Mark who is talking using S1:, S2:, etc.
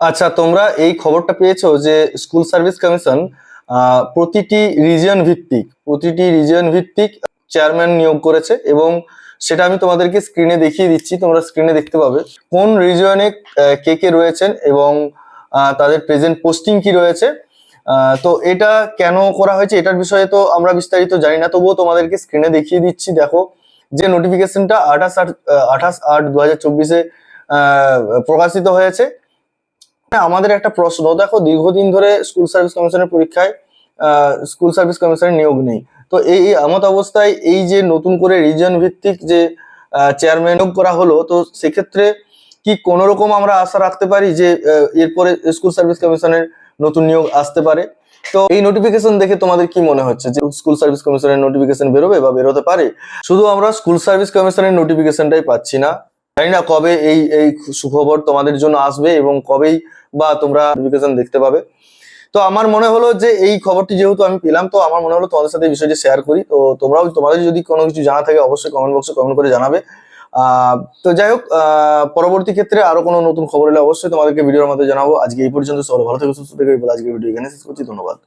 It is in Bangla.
S1: আচ্ছা তোমরা এই খবরটা পেয়েছ যে স্কুল সার্ভিস কমিশন প্রতিটি রিজিয়ন ভিত্তিক, প্রতিটি রিজিয়ন ভিত্তিক চেয়ারম্যান নিয়োগ করেছে এবং সেটা আমি তোমাদেরকে স্ক্রিনে দেখিয়ে দিচ্ছি, তোমরা স্ক্রিনে দেখতে পাবে কোন রিজিয়নে কে কে রয়েছেন এবং তাদের প্রেজেন্ট পোস্টিং কি রয়েছে। তো এটা কেন করা হয়েছে এটার বিষয়ে তো আমরা বিস্তারিত জানি না, তবুও তোমাদেরকে স্ক্রিনে দেখিয়ে দিচ্ছি, দেখো। যে নোটিফিকেশনটা আঠাশ আট আঠাশ আট দু হাজার চব্বিশে প্রকাশিত হয়েছে হ্যাঁ আমাদের একটা প্রশ্ন। দেখো, দীর্ঘদিন ধরে স্কুল সার্ভিস কমিশনের পরীক্ষায় স্কুল সার্ভিস কমিশনের নিয়োগ নেই। তো এই আমত অবস্থায় এই যে নতুন করে রিজন ভিত্তিক যে চেয়ারম্যান নিয়োগ করা হলো, তো সেক্ষেত্রে কি কোনো রকম আমরা আশা রাখতে পারি যে এরপরে স্কুল সার্ভিস কমিশনের নতুন নিয়োগ আসতে পারে? তো এই নোটিফিকেশন দেখে তোমাদের কি মনে হচ্ছে যে স্কুল সার্ভিস কমিশনের নোটিফিকেশন বেরোবে বা বেরোতে পারে? শুধু আমরা স্কুল সার্ভিস কমিশনের নোটিফিকেশনটাই পাচ্ছি না। জানি না কবে এই এই সুখবর তোমাদের জন্য আসবে এবং কবেই বা তোমরা নোটিফিকেশন দেখতে পাবে। তো আমার মনে হলো যে এই খবরটি যেহেতু আমি পেলাম, তো আমার মনে হলো তোমাদের সাথে এই বিষয়টি শেয়ার করি। তো তোমরাও তোমাদের যদি কোনো কিছু জানা থাকে অবশ্যই কমেন্ট বক্সে কমেন্ট করে জানাবে। তো যাই হোক পরবর্তী ক্ষেত্রে আরও কোনো নতুন খবর এলে অবশ্যই তোমাদেরকে ভিডিওর মধ্যে জানাব। আজকে এই পর্যন্ত, সবাই ভালো থেকে, সুস্থ থেকে। আজকে ভিডিও এখানে শেষ করছি। ধন্যবাদ।